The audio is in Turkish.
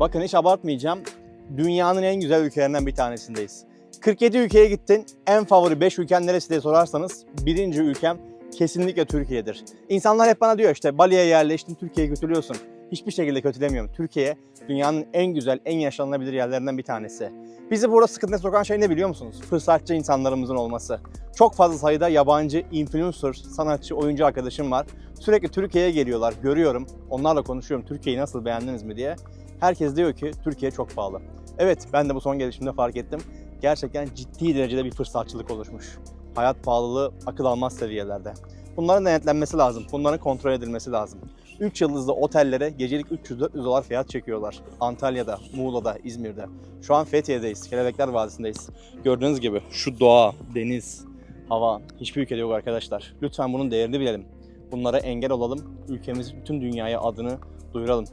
Bakın hiç abartmayacağım. Dünyanın en güzel ülkelerinden bir tanesindeyiz. 47 ülkeye gittin. En favori 5 ülken neresi diye sorarsanız birinci ülkem kesinlikle Türkiye'dir. İnsanlar hep bana diyor işte Bali'ye yerleştin Türkiye'yi kötülüyorsun. Hiçbir şekilde kötülemiyorum. Türkiye dünyanın en güzel, en yaşanılabilir yerlerinden bir tanesi. Bizi burada sıkıntıya sokan şey ne biliyor musunuz? Fırsatçı insanlarımızın olması. Çok fazla sayıda yabancı influencer, sanatçı, oyuncu arkadaşım var. Sürekli Türkiye'ye geliyorlar, görüyorum. Onlarla konuşuyorum. Türkiye'yi nasıl beğendiniz mi diye. Herkes diyor ki Türkiye çok pahalı. Evet ben de bu son gelişimde fark ettim. Gerçekten ciddi derecede bir fırsatçılık oluşmuş. Hayat pahalılığı akıl almaz seviyelerde. Bunların denetlenmesi lazım. Bunların kontrol edilmesi lazım. 3 yıldızlı otellere gecelik 300-400 dolar fiyat çekiyorlar. Antalya'da, Muğla'da, İzmir'de. Şu an Fethiye'deyiz, Kelebekler Vadisi'ndeyiz. Gördüğünüz gibi şu doğa, deniz, hava hiçbir ülkede yok arkadaşlar. Lütfen bunun değerini bilelim. Bunlara engel olalım. Ülkemiz bütün dünyaya adını duyuralım.